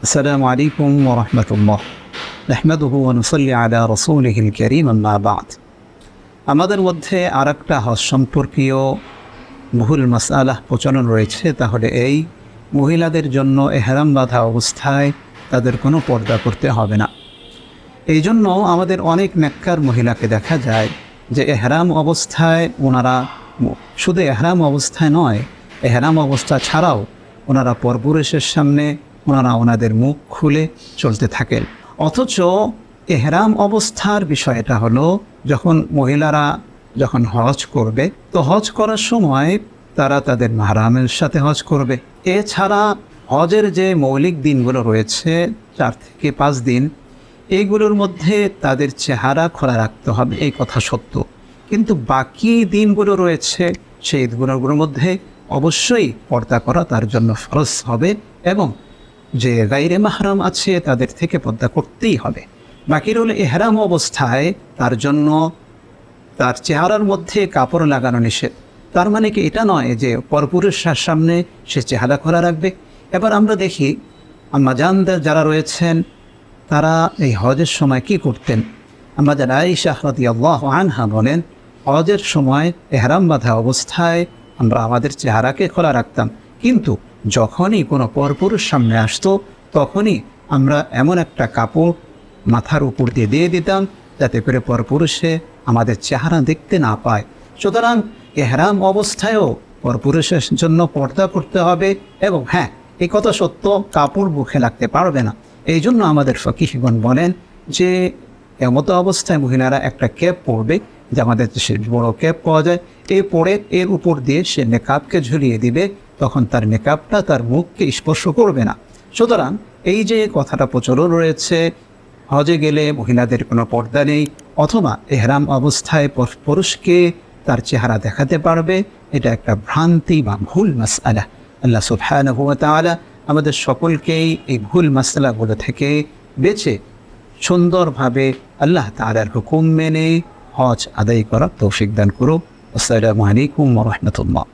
السلام عليكم ورحمة الله نحمده ونصلي على رسوله الكريم أما بعد আমাদের মধ্যে আর একটা হজ সম্পর্কীয় ভুল মাসালাহ প্রচলন রয়েছে তাহলে এই মহিলাদের জন্য এহরাম বাঁধা অবস্থায় তাদের কোনো পর্দা করতে হবে না এই জন্য আমাদের অনেক নেককার মহিলাকে দেখা যায় যে এহরাম অবস্থায় ওনারা শুধু এহরাম অবস্থায় নয় এহরাম অবস্থা ছাড়াও ওনারা পরপুরুষের সামনে ওনারা ওনাদের মুখ খুলে চলতে থাকেন। অথচ এহরাম অবস্থার বিষয়টা হলো, যখন মহিলারা যখন হজ করবে, তো হজ করার সময় তারা তাদের মাহরামের সাথে হজ করবে। এছাড়া হজের যে মৌলিক দিনগুলো রয়েছে, চার থেকে পাঁচ দিন এইগুলোর মধ্যে তাদের চেহারা খোলা রাখতে হবে, এই কথা সত্য। কিন্তু বাকি দিনগুলো রয়েছে, সেই দিনগুলোর মধ্যে অবশ্যই পর্দা করা তার জন্য ফরজ হবে এবং যে গাইরে মাহরাম আছে, তাদের থেকে পদ্মা করতেই হবে। বাকি রইল এহরাম অবস্থায় তার জন্য তার চেহারার মধ্যে কাপড় লাগানো নিষেধ। তার মানে কি এটা নয় যে পরপুরুষের সামনে সে চেহারা খোলা রাখবে? এবার আমরা দেখি, আম্মাজানদের যারা রয়েছেন, তারা এই হজের সময় কি করতেন? আমাদের আইসা রদি আল্লাহ আনহা বলেন, হজের সময় এহরাম বাঁধা অবস্থায় আমরা আমাদের চেহারাকে খোলা রাখতাম। কিন্তু যখনই কোনো পরপুরুষ সামনে আসতো, তখনই আমরা এমন একটা কাপড় মাথার উপর দিয়ে দিয়ে দিতাম যাতে করে পরপুরুষে আমাদের চেহারা দেখতে না পায়। সুতরাং এহরাম অবস্থায়ও পরপুরুষের জন্য পর্দা করতে হবে এবং হ্যাঁ এই কথা সত্য, কাপড় মুখে লাগতে পারবে না। এই জন্য আমাদের ফকিহিগণ বলেন যে, এমতো অবস্থায় মহিলারা একটা ক্যাপ পরবে, যে আমাদের দেশে বড় ক্যাপ পাওয়া যায়। এই পরে এর উপর দিয়ে সে মেকআপকে ঝুলিয়ে দিবে তখন তার মেকআপটা তার মুখকে স্পর্শ করবে না। সুতরাং এই যে কথাটা প্রচলন রয়েছে, হজে গেলে মহিলাদের কোনো পর্দা নেই, অথবা এহরাম অবস্থায় পর- পুরুষকে তার চেহারা দেখাতে পারবে, এটা একটা ভ্রান্তি বা ভুল মাসআলা। আল্লাহ তাআলা আমাদের সকলকেই এই ভুল মাসআলাগুলো থেকে বেঁচে সুন্দরভাবে আল্লাহ তাআলার হুকুম মেনে হজ আদায় করার তৌফিক দান করুক। আসসালামু আলাইকুম রাহমাতুল্লাহ।